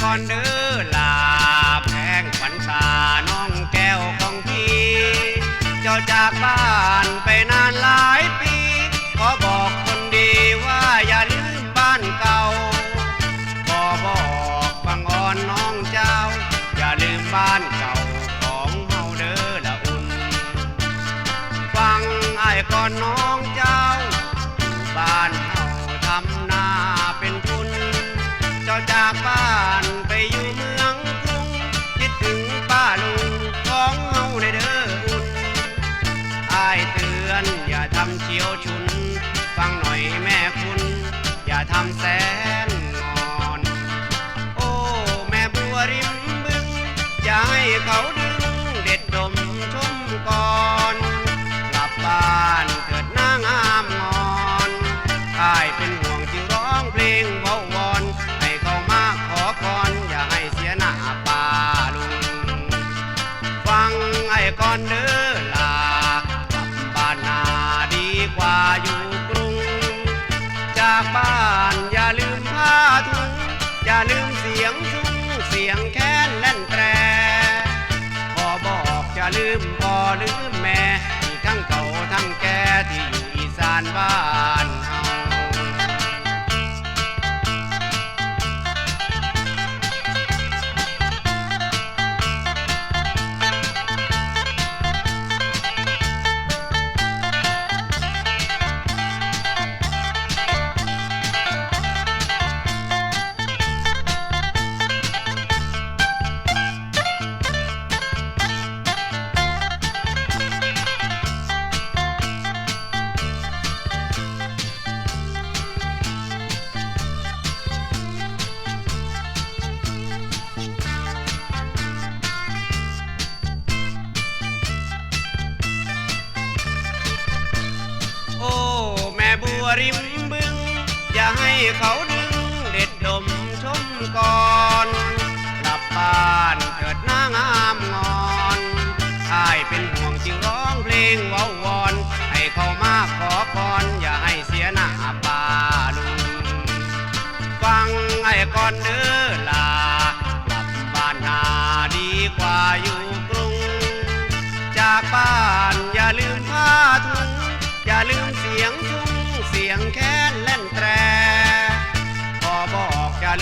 ก่อนเด้อลาแพงฝันตาน้องแก้วของพี่เจ้าจากบ้านไปนานหลายปี ขอบอกคนดีว่าอย่าลืมบ้านเก่าขอบอกบังอ่อนน้องเจ้า อย่าลืมบ้านเก่าของเฮาเด้อละอุ่น ฟังไอ้ก่อนน้องเจ้า บ้านเฮาทำนาเป็นทุน เจ้าจากบ้านียวชุน ฟังหน่อยแม่คุณ อย่าทำแสนงอน โอ้ แม่บัวริมบึงอย่าให้เขาดู สียงซุ้งเสียงแค้นแล่นแตรพอบอกจะลืมพอลืมแม่ที่ทั้งเก่าทั้งแก่ที่อยู่อีสานบ้าน ริมบึง อย่าให้เขาดึงเด็ดดมชมก่อนกลับบ้านเถิดนางงามงอนอายเป็นห่วงจึงร้องเพลงเว้า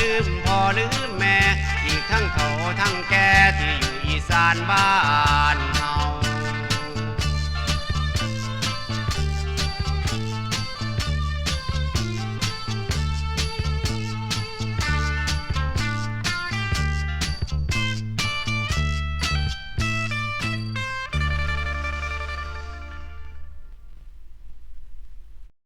ลืมพ่อลืมแม่ อีกทั้งเขาทั้งแกที่อยู่อีสานบ้านเรา